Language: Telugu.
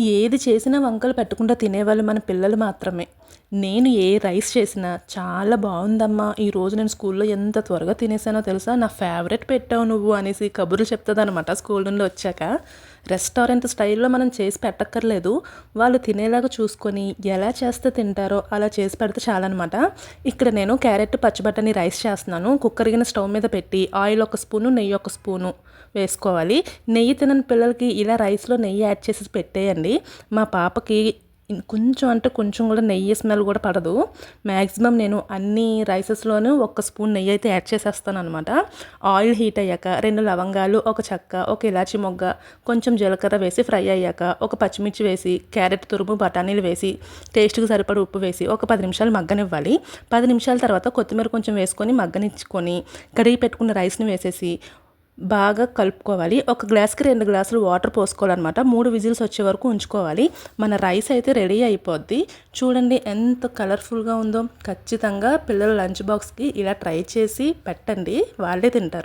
ఏది చేసినా వంకలు పెట్టకుండా తినేవాళ్ళు మన పిల్లలు మాత్రమే. నేను ఏ రైస్ చేసినా చాలా బాగుందమ్మా ఈరోజు నేను స్కూల్లో ఎంత త్వరగా తినేసానో తెలుసా? నా ఫేవరెట్ పెట్టావు నువ్వు అనేసి కబుర్లు చెప్తుందనమాట స్కూల్ నుండి వచ్చాక. రెస్టారెంట్ స్టైల్లో మనం చేసి పెట్టక్కర్లేదు. వాళ్ళు తినేలాగా చూసుకొని ఎలా చేస్తే తింటారో అలా చేసి పెడితే చాలన్నమాట. ఇక్కడ నేను క్యారెట్ పచ్చిబట్టని రైస్ చేస్తున్నాను. కుక్కరిగిన స్టవ్ మీద పెట్టి ఆయిల్ ఒక స్పూను నెయ్యి ఒక స్పూను వేసుకోవాలి. నెయ్యి తినని పిల్లలకి ఇలా రైస్లో నెయ్యి యాడ్ చేసి పెట్టేయండి. మా పాపకి కొంచెం అంటే కొంచెం కూడా నెయ్యి స్మెల్ కూడా పడదు. మ్యాక్సిమం నేను అన్ని రైసెస్లోనూ ఒక స్పూన్ నెయ్యి అయితే యాడ్ చేసేస్తాను అనమాట ఆయిల్ హీట్ అయ్యాక రెండు లవంగాలు ఒక చెక్క ఒక ఇలాచి మొగ్గ కొంచెం జీలకర్ర వేసి ఫ్రై అయ్యాక ఒక పచ్చిమిర్చి వేసి క్యారెట్ తురుము బఠానీలు వేసి టేస్ట్కి సరిపడి ఉప్పు వేసి ఒక పది నిమిషాలు మగ్గనివ్వాలి. పది నిమిషాల తర్వాత కొత్తిమీర కొంచెం వేసుకొని మగ్గనిచ్చుకొని కడిగి పెట్టుకున్న రైస్ని వేసేసి బాగా కలుపుకోవాలి. ఒక గ్లాస్కి రెండు గ్లాసులు వాటర్ పోసుకోవాలన్నమాట. మూడు విజిల్స్ వచ్చే వరకు ఉంచుకోవాలి. మన రైస్ అయితే రెడీ అయిపోద్ది. చూడండి ఎంత కలర్ఫుల్గా ఉందో. ఖచ్చితంగా పిల్లల లంచ్ బాక్స్కి ఇలా ట్రై చేసి పెట్టండి. వాళ్ళే తింటారు.